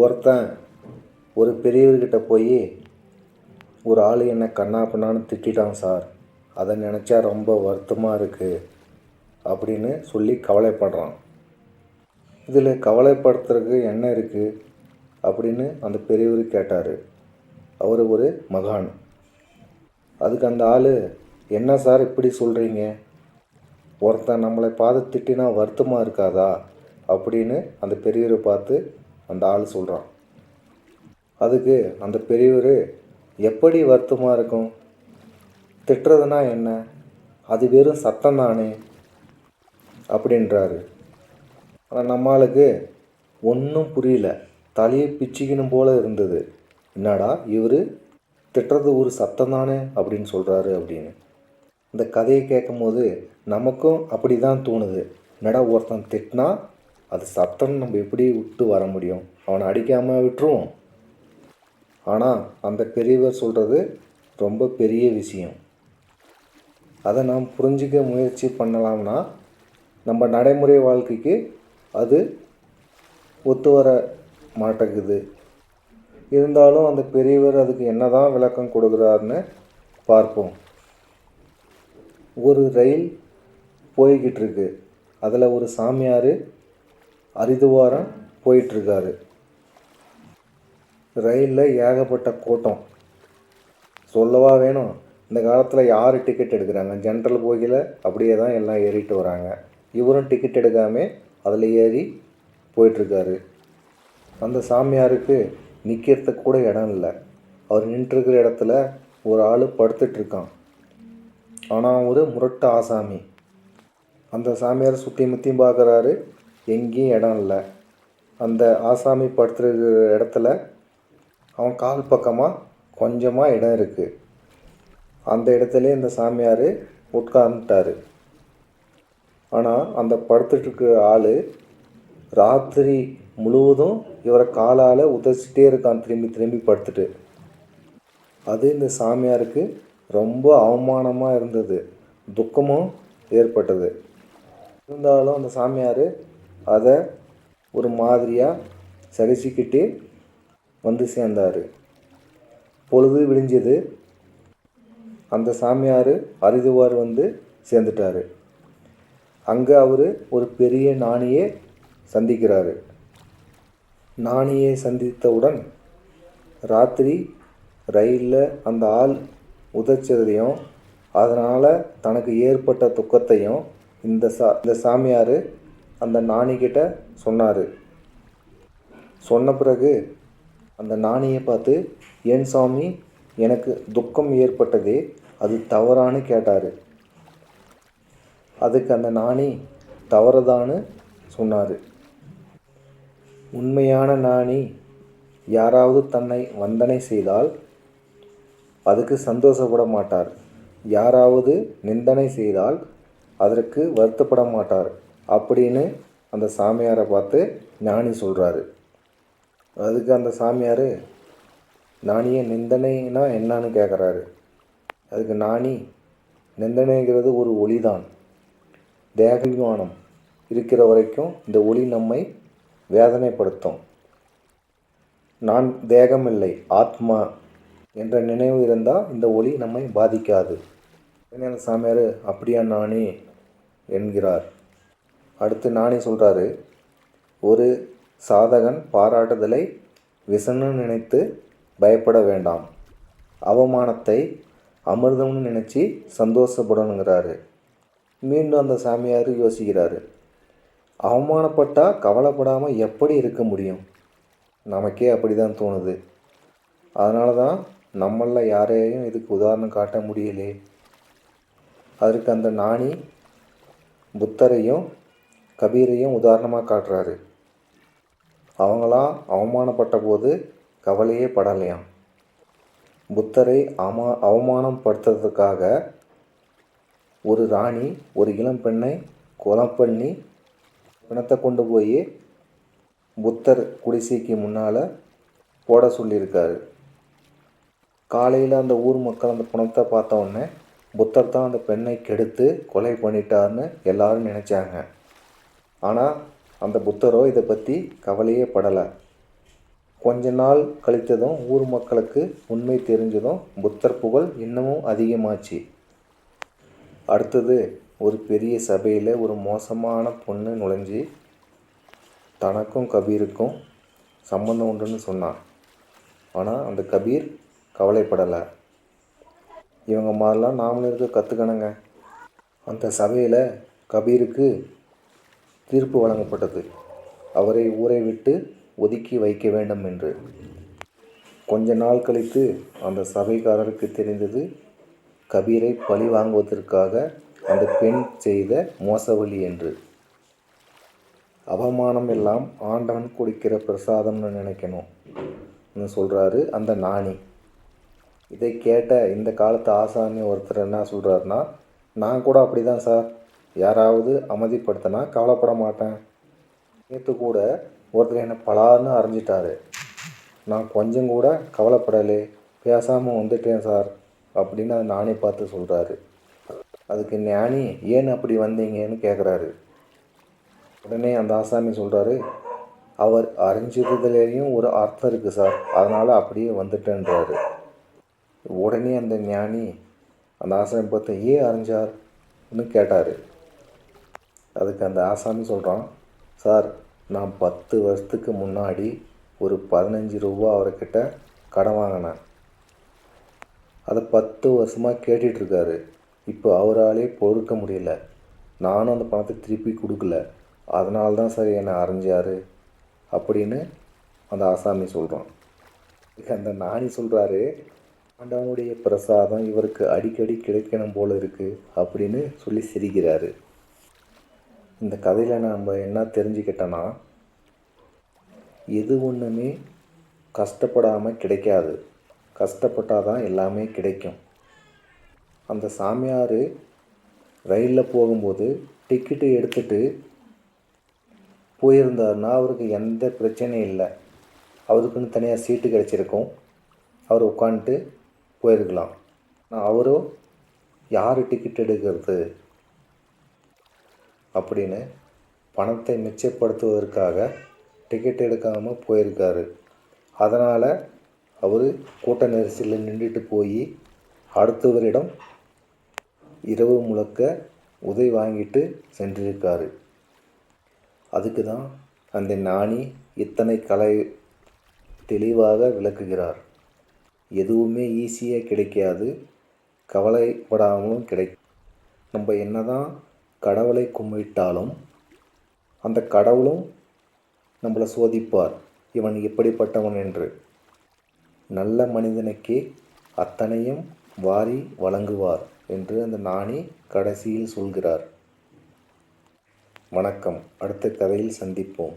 ஒருத்தன் ஒரு பெரியவர்கிட்ட போய் ஒரு ஆள் என்னை கண்ணா பின்னான்னு திட்டான் சார். அதை நினச்சா ரொம்ப வருத்தமாக இருக்குது அப்படின்னு சொல்லி கவலைப்படுறான். இதில் கவலைப்படுத்துறதுக்கு என்ன இருக்குது அப்படின்னு அந்த பெரியவர் கேட்டார். அவர் ஒரு மகான். அதுக்கு அந்த ஆள் என்ன சார் இப்படி சொல்கிறீங்க ஒருத்தன் நம்மளை பார்த்து திட்டினா வருத்தமாக இருக்காதா? அப்படின்னு அந்த பெரியவரை பார்த்து அந்த ஆள் சொல்கிறான் அதுக்கு அந்த பெரியவர் எப்படி வருத்தமாக இருக்கும்? திட்டுறதுனா என்ன? அது வெறும் சத்தம் தானே? அப்படின்றாரு. ஆனால் நம்மளுக்கு ஒன்றும் புரியல. தலையை பிச்சுக்கணும் போல இருந்தது. என்னடா இவர் திட்டுறது ஒரு சத்தம் தானே? அப்படின்னு சொல்கிறாரு அப்படின்னு. இந்த கதையை கேட்கும்போது நமக்கும் அப்படி தான் தோணுது. என்னடா ஒருத்தன் திட்டினா அது சத்தம் நம்ம எப்படி விட்டு வர முடியும்? அவனை அடிக்காமல் விட்டுருவோம். ஆனால் அந்த பெரியவர் சொல்கிறது ரொம்ப பெரிய விஷயம். அதை நாம் புரிஞ்சிக்க முயற்சி பண்ணலாம்னா நம்ம நடைமுறை வாழ்க்கைக்கு அது ஒத்து வர மாட்டேங்குது. இருந்தாலும் அந்த பெரியவர் அதுக்கு என்னதான் விளக்கம் கொடுக்குறாருன்னு பார்ப்போம். ஒரு ரயில் போய்கிட்டு இருக்கு. அதில் ஒரு சாமியார் அரிதுவாரம் போயிட்டுருக்காரு. ரயிலில் ஏகப்பட்ட கூட்டம். சொல்லவா வேணும்? இந்த காலத்தில் யார் டிக்கெட் எடுக்கிறாங்க? ஜென்ரல் போகியில் அப்படியே தான் எல்லாம் ஏறிட்டு வராங்க. இவரும் டிக்கெட் எடுக்காமல் அதில் ஏறி போயிட்டுருக்காரு. அந்த சாமியாருக்கு நிற்கிறதுக்கு கூட இடம் இல்லை. அவர் நின்றுருக்கிற இடத்துல ஒரு ஆள் படுத்துட்ருக்கான் ஆனால் ஒரு முரட்டு ஆசாமி. அந்த சாமியார் சுற்றி முற்றியும் பார்க்குறாரு எங்கேயும் இடம் இல்லை. அந்த ஆசாமி படுத்துருக்கிற இடத்துல அவன் கால் பக்கமாக கொஞ்சமாக இடம் இருக்குது அந்த இடத்துல இந்த சாமியார் உட்கார்ந்துட்டார். ஆனால் அந்த படுத்துட்ருக்க ஆள் ராத்திரி முழுவதும் இவரை காலால் உதச்சிட்டே இருக்கான். திரும்பி திரும்பி படுத்துட்டு. அது இந்த சாமியாருக்கு ரொம்ப அவமானமாக இருந்தது. துக்கமும் ஏற்பட்டது. இருந்தாலும் அந்த சாமியார் அதை ஒரு மாதிரியாக சகிச்சுக்கிட்டு வந்து சேர்ந்தார். பொழுது விடிஞ்சது. அந்த சாமியார் அரிதுவார் வந்து சேர்ந்துட்டார். அங்கே அவர் ஒரு பெரிய நாணியை சந்திக்கிறாரு. நாணியை சந்தித்தவுடன் ராத்திரி ரயிலில் அந்த ஆள் உதைச்சதையும் அதனால் தனக்கு ஏற்பட்ட துக்கத்தையும் இந்த சா இந்த சாமியார் அந்த நாணிக்கிட்ட சொன்னார். சொன்ன பிறகு அந்த நாணியை பார்த்து ஏன் சாமி எனக்கு துக்கம் ஏற்பட்டதே அது தவறான்னு கேட்டார். அதுக்கு அந்த நாணி தவறுதான்னு சொன்னார். உண்மையான நாணி யாராவது தன்னை வந்தனை செய்தால் அதுக்கு சந்தோஷப்பட மாட்டார். யாராவது நிந்தனை செய்தால் அதற்கு வருத்தப்பட மாட்டார். அப்படின்னு அந்த சாமியாரை பார்த்து ஞானி சொல்கிறாரு அதுக்கு அந்த சாமியார் நாணிய நிந்தனைனா என்னன்னு கேட்குறாரு அதுக்கு நாணி நிந்தனைங்கிறது ஒரு ஒளிதான். தேகாபிமானம் இருக்கிற வரைக்கும் இந்த ஒளி நம்மை வேதனைப்படுத்தும். நான் தேகமில்லை ஆத்மா என்ற நினைவு இருந்தால் இந்த ஒளி நம்மை பாதிக்காது. சாமியார் அப்படியா நானே என்கிறார். அடுத்து நானே சொல்கிறாரு ஒரு சாதகன் பாராட்டுதலை விசன்னு நினைத்து பயப்பட வேண்டாம். அவமானத்தை அமிர்தம்னு நினச்சி சந்தோஷப்படணுங்கிறாரு. மீண்டும் அந்த சாமியார் யோசிக்கிறாரு அவமானப்பட்டால் கவலைப்படாமல் எப்படி இருக்க முடியும்? நமக்கே அப்படி தான் தோணுது. அதனால தான் நம்மளில் யாரையும் இதுக்கு உதாரணம் காட்ட முடியலே. அதற்கு அந்த நாணி புத்தரையும் கபீரையும் உதாரணமாக காட்டுறாரு. அவங்களாம் அவமானப்பட்ட போது கவலையே படலையாம். புத்தரை அவமா அவமானம் படுத்துறதுக்காக ஒரு ராணி ஒரு இளம் பெண்ணை கொலம் பண்ணி பிணத்தை கொண்டு போய் புத்தர் குடிசைக்கு முன்னால் போட சொல்லியிருக்காரு. காலையில் அந்த ஊர் மக்கள் அந்த பிணத்தை பார்த்த உடனே புத்தர் தான் அந்த பெண்ணை கெடுத்து கொலை பண்ணிட்டார்னு எல்லாரும் நினச்சாங்க. ஆனால் அந்த புத்தரோ இதை பற்றி கவலையே படலை. கொஞ்ச நாள் கழித்ததும் ஊர் மக்களுக்கு உண்மை தெரிஞ்சதும் புத்தர் புகழ் இன்னமும் அதிகமாச்சு. அடுத்தது ஒரு பெரிய சபையில் ஒரு மோசமான பொண்ணு நுழைஞ்சி தனக்கும் கபீருக்கும் சம்மந்தம் உண்டுன்னு சொன்னான் ஆனால் அந்த கபீர் கவலைப்படலை. இவங்க மாதிரிலாம் நாமளும் இருக்க கற்றுக்கணுங்க அந்த சபையில் கபீருக்கு தீர்ப்பு வழங்கப்பட்டது. அவரை ஊரை விட்டு ஒதுக்கி வைக்க வேண்டும் என்று. கொஞ்ச நாள் கழித்து அந்த சபைக்காரருக்கு தெரிந்தது கபீரை பழி வாங்குவதற்காக அந்த பெண் செய்த மோசவழி என்று. அவமானம் எல்லாம் ஆண்டவன் கொடுக்கிற பிரசாதம்னு நினைக்கணும்னு சொல்கிறாரு அந்த நாணி. இதை கேட்ட இந்த காலத்து ஆசாமி ஒருத்தர் என்ன சொல்கிறாருன்னா நான் கூட அப்படி தான் சார். யாராவது அமைதிப்படுத்தினா கவலைப்பட மாட்டேன். நேற்று கூட ஒருத்தர் என்னை பலார்னு அரைஞ்சிட்டாரு நான் கொஞ்சம் கூட கவலைப்படலே. பேசாமல் வந்துட்டேன் சார் அப்படின்னு அந்த நானே பார்த்து சொல்கிறாரு அதுக்கு ஞானி ஏன் அப்படி வந்தீங்கன்னு கேட்குறாரு உடனே அந்த ஆசாமி சொல்கிறாரு அவர் அறிஞ்சதுலேயும் ஒரு அர்த்தம் இருக்குது சார். அதனால் அப்படியே வந்துட்டேன்றாரு. உடனே அந்த ஞானி அந்த ஆசாமி பார்த்து ஏன் அறிஞ்சார்னு கேட்டார். அதுக்கு அந்த ஆசாமி சொல்கிறான் சார் நான் பத்து வருஷத்துக்கு முன்னாடி ஒரு பதினஞ்சு ரூபா அவர்கிட்ட கடன் வாங்கினேன். அதை பத்து வருஷமாக கேட்டுட்ருக்காரு இப்போ அவராலே பொறுக்க முடியல. நானும் அந்த பணத்தை திருப்பி கொடுக்கல. அதனால தான் சார் என்னை அரைஞ்சாரு அப்படின்னு அந்த ஆசாமி சொல்கிறான் அந்த நாணி சொல்கிறாரு ஆண்டவனுடைய பிரசாதம் இவருக்கு அடிக்கடி கிடைக்கணும் போல இருக்குது அப்படின்னு சொல்லி சிரிக்கிறாரு. இந்த கதையில் நம்ம என்ன தெரிஞ்சுக்கிட்டோன்னா எது ஒன்றுமே கஷ்டப்படாமல் கிடைக்காது. கஷ்டப்பட்டால் தான் எல்லாமே கிடைக்கும். அந்த சாமியார் ரயிலில் போகும்போது டிக்கெட்டு எடுத்துகிட்டு போயிருந்தாருன்னா அவருக்கு எந்த பிரச்சனையும் இல்லை. அவருக்குன்னு தனியாக சீட்டு கிடச்சிருக்கும். அவர் உட்காந்துட்டு போயிருக்கலாம். அவரோ யார் டிக்கெட் எடுக்கிறது? அப்படின்னு பணத்தை மிச்சப்படுத்துவதற்காக டிக்கெட் எடுக்காமல் போயிருக்காரு. அதனால் அவர் கூட்ட நெரிசலில் நின்றுட்டு போய் அடுத்தவரிடம் இரவு முழுக்க உதவி வாங்கிட்டு சென்றிருக்காரு. அதுக்கு தான் அந்த நாணி இத்தனை கலை தெளிவாக விளக்குகிறார். எதுவுமே ஈஸியாக கிடைக்காது. கவலைப்படாமலும் கிடை நம்ம என்ன தான் கடவுளை கும்பிட்டாலும் அந்த கடவுளும் நம்மளை சோதிப்பார். இவன் எப்படிப்பட்டவன் என்று. நல்ல மனிதனுக்கே அத்தனையும் வாரி வழங்குவார் என்று அந்த நாணி கடைசியில் சொல்கிறார். வணக்கம். அடுத்த கதையில் சந்திப்போம்.